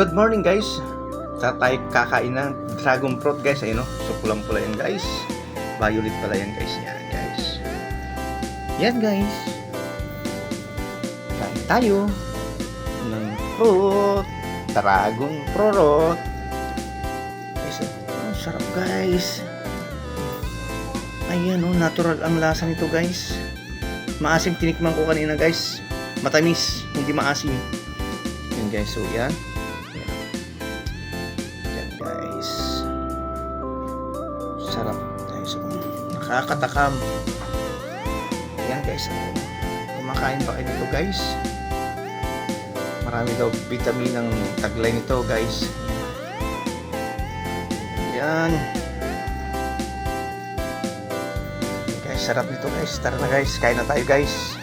Good morning guys. Sa tayo kakain ng dragon fruit guys. Ayun o. So pulang pula yan guys. Violet pala yan guys. Yan guys. Yan guys. Kain tayo. Ng fruit. Dragon fruit. Guys, ang sarap guys. Ayan oh, natural ang lasa nito guys. Maasim tinikman ko kanina guys. Matamis, hindi maasim. Yan guys, so. Yan, Sarap guys. So, nakakatakam. Yan guys. Kumakain pa kayo nito guys. Marami daw vitamin ng taglay nito guys. Yan. Guys, sarap nito guys. Tara na guys, kain na tayo guys.